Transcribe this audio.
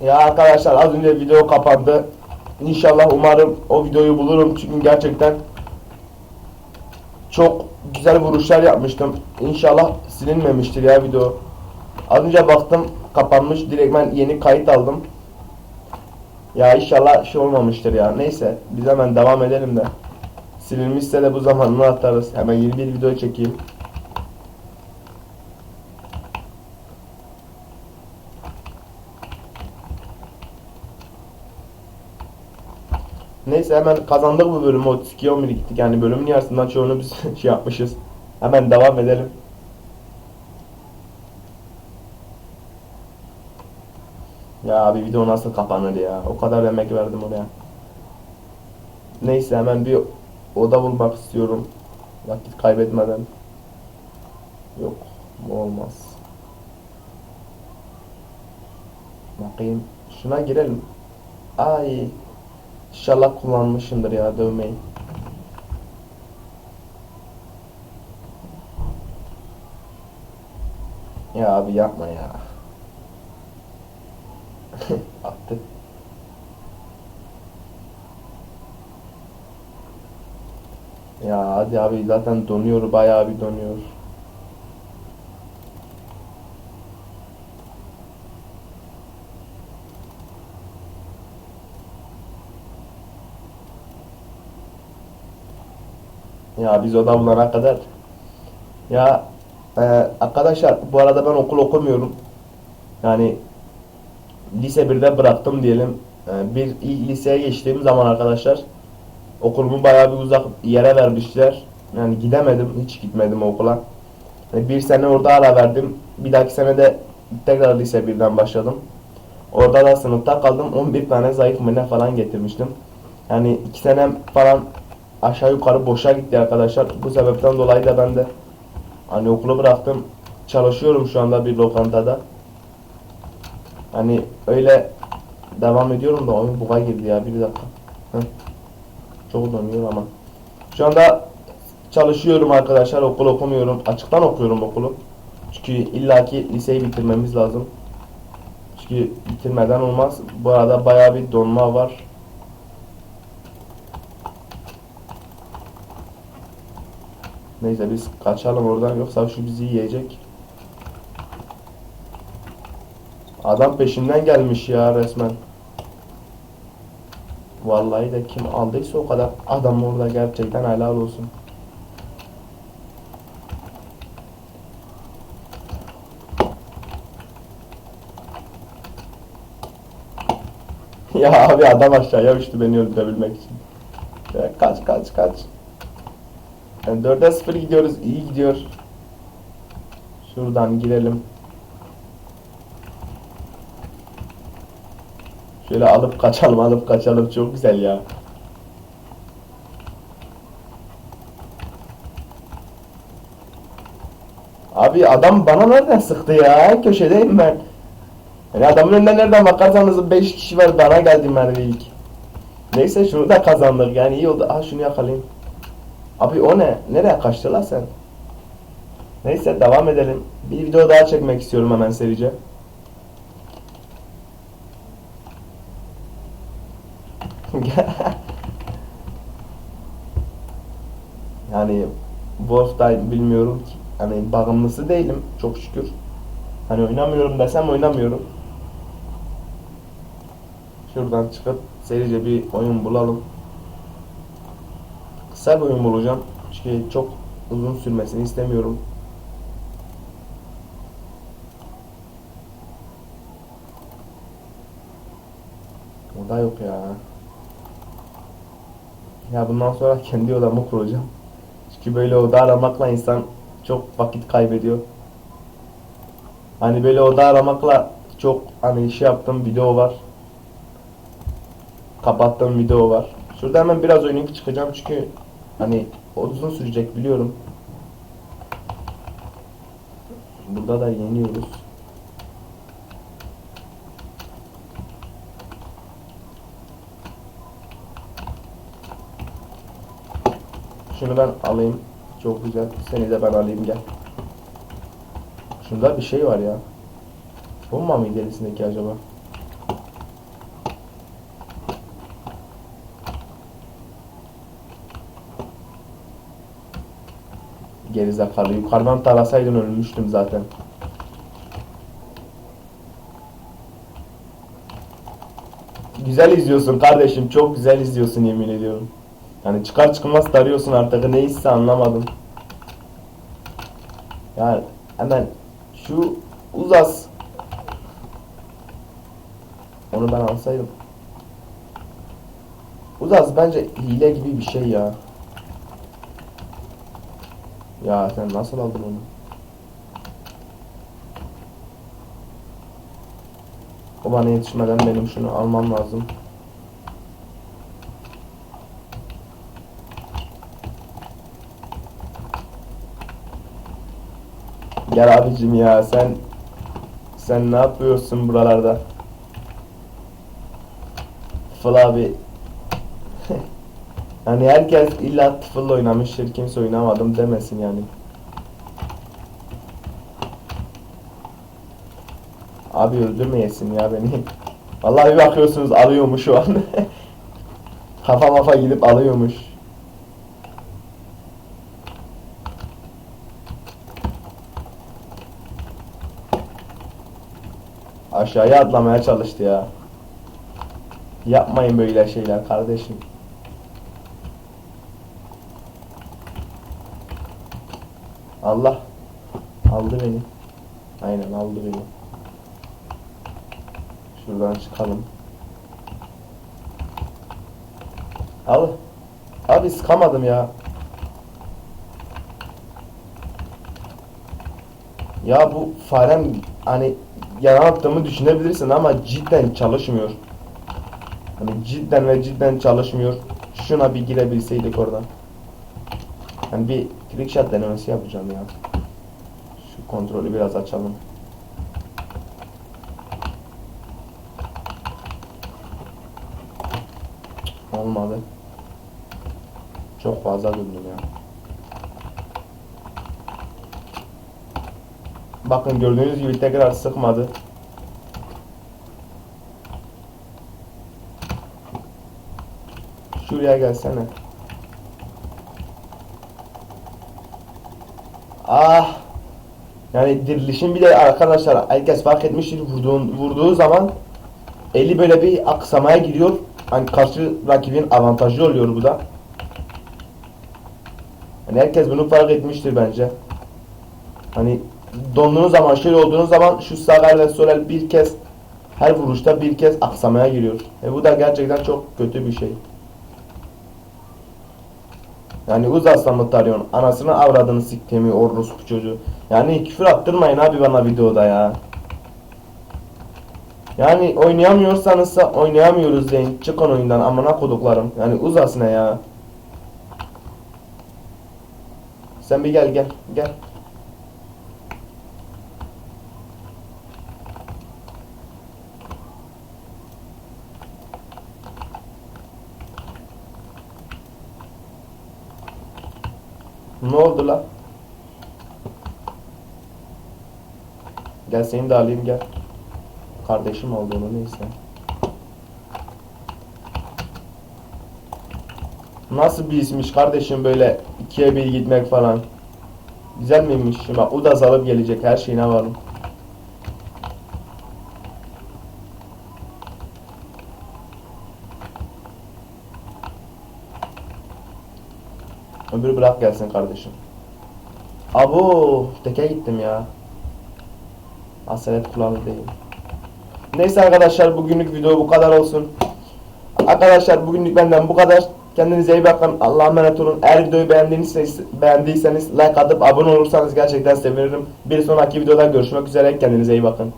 Ya arkadaşlar az önce video kapandı. İnşallah umarım o videoyu bulurum çünkü gerçekten çok güzel vuruşlar yapmıştım. İnşallah silinmemiştir ya video. Az önce baktım kapanmış. Direkt ben yeni kayıt aldım. Ya inşallah şey olmamıştır ya. Neyse biz hemen devam edelim de. Silinmişse de bu zamanını atarız. Hemen yeni bir video çekeyim. Neyse hemen kazandık bu bölümü 32 11 gittik yani bölümün yarısından çoğunu biz şey yapmışız. Hemen devam edelim. Ya abi video nasıl kapanır ya? O kadar emek verdim oraya. Neyse hemen bir oda bulmak istiyorum. Vakit kaybetmeden. Yok bu olmaz. Bakayım. Şuna girelim. Ay. İnşallah kullanmışımdır ya dövmeyi. Ya abi yapma ya. Attı. Ya hadi abi zaten donuyor bayağı bir donuyor. Ya biz oda bulana kadar ya e, arkadaşlar bu arada ben okul okumuyorum. Yani lise 1'de bıraktım diyelim. E, bir liseye geçtiğim zaman arkadaşlar okulumu bayağı bir uzak yere vermişler. Yani gidemedim, hiç gitmedim okula. Yani bir sene orada ara verdim. Bir dahaki sene de tekrar lise 1'den başladım. Orada da sınıfta kaldım. 11 tane zayıf mı falan getirmiştim. Yani iki senem falan aşağı yukarı boşa gitti arkadaşlar. Bu sebepten dolayı da ben de hani okulu bıraktım. Çalışıyorum şu anda bir lokantada. Hani öyle devam ediyorum da oyun buga girdi ya bir dakika. Heh. Çok donuyor ama. Şu anda çalışıyorum arkadaşlar. Okul okumuyorum. Açıktan okuyorum okulu. Çünkü illaki liseyi bitirmemiz lazım. Çünkü bitirmeden olmaz. Bu arada bayağı bir donma var. Neyse biz kaçalım oradan yoksa şu bizi yiyecek. Adam peşimden gelmiş ya resmen. Vallahi de kim aldıysa o kadar adam orada gerçekten helal olsun. ya abi adam aşağıya uçtu beni öldürebilmek için. Ya kaç kaç kaç. Yani 4'e 0 gidiyoruz. iyi gidiyor. Şuradan girelim. Şöyle alıp kaçalım alıp kaçalım. Çok güzel ya. Abi adam bana nereden sıktı ya? Köşedeyim ben. Yani adamın önünden nereden bakarsanız 5 kişi var bana geldi mermi ilk. Neyse şunu da kazandık yani iyi oldu. Aha şunu yakalayayım. Abi o ne? Nereye kaçtı la sen? Neyse devam edelim. Bir video daha çekmek istiyorum hemen serice. yani Wolfenstein bilmiyorum ki. Hani bağımlısı değilim çok şükür. Hani oynamıyorum desem oynamıyorum. Şuradan çıkıp serice bir oyun bulalım. Kısa bir oyun bulacağım. Çünkü çok uzun sürmesini istemiyorum. O da yok ya. Ya bundan sonra kendi odamı kuracağım. Çünkü böyle oda aramakla insan çok vakit kaybediyor. Hani böyle oda aramakla çok hani iş yaptığım video var. Kapattığım video var. Şurada hemen biraz oynayıp çıkacağım çünkü hani uzun sürecek biliyorum. Burada da yeniyoruz. Şunu ben alayım. Çok güzel. Seni de ben alayım gel. Şunda bir şey var ya. Bomba mı gerisindeki acaba? Gerizekalı. Yukarıdan tarasaydın ölmüştüm zaten. Güzel izliyorsun kardeşim. Çok güzel izliyorsun yemin ediyorum. Yani çıkar çıkmaz tarıyorsun artık. Neyse anlamadım. Yani hemen şu uzas. Onu ben alsaydım. Uzas bence hile gibi bir şey ya. Ya sen nasıl aldın onu? O bana yetişmeden benim şunu almam lazım. Gel abicim ya sen sen ne yapıyorsun buralarda? Tıfıl abi Hani herkes illa tıfılla oynamıştır kimse oynamadım demesin yani. Abi öldürmeyesin ya beni. Vallahi bir bakıyorsunuz alıyormuş şu an. kafa mafa gidip alıyormuş. Aşağıya atlamaya çalıştı ya. Yapmayın böyle şeyler kardeşim. Allah aldı beni. Aynen aldı beni. Şuradan çıkalım. Al. Abi sıkamadım ya. Ya bu farem hani yalan attığımı düşünebilirsin ama cidden çalışmıyor. Hani cidden ve cidden çalışmıyor. Şuna bir girebilseydik oradan. Hani bir trick denemesi yapacağım ya. Şu kontrolü biraz açalım. Olmadı. Çok fazla döndüm ya. Bakın gördüğünüz gibi tekrar sıkmadı. Şuraya gelsene. Ah. Yani dirilişin bir de arkadaşlar herkes fark etmiştir vurduğun, vurduğu zaman eli böyle bir aksamaya giriyor. Hani karşı rakibin avantajı oluyor bu da. Hani herkes bunu fark etmiştir bence. Hani donduğunuz zaman şöyle olduğunuz zaman şu sağ ve sol el bir kez her vuruşta bir kez aksamaya giriyor. E bu da gerçekten çok kötü bir şey. Yani uzasla mı tarıyorsun? Anasını avradını siktemi orospu çocuğu. Yani küfür attırmayın abi bana videoda ya. Yani oynayamıyorsanız da oynayamıyoruz deyin. Çıkın oyundan amına koduklarım. Yani uzas ne ya. Sen bir gel gel gel. Ne oldu lan? Gel seni de alayım gel. Kardeşim olduğunu neyse. Nasıl bir ismiş kardeşim böyle ikiye bir gitmek falan. Güzel miymiş? Bak o da alıp gelecek her şeyine varım. Öbürü bırak gelsin kardeşim. Abo teke gittim ya. Asalet kullanı değil. Neyse arkadaşlar bugünlük video bu kadar olsun. Arkadaşlar bugünlük benden bu kadar. Kendinize iyi bakın. Allah'a emanet olun. Eğer videoyu beğendiyseniz, beğendiyseniz like atıp abone olursanız gerçekten sevinirim. Bir sonraki videoda görüşmek üzere. Kendinize iyi bakın.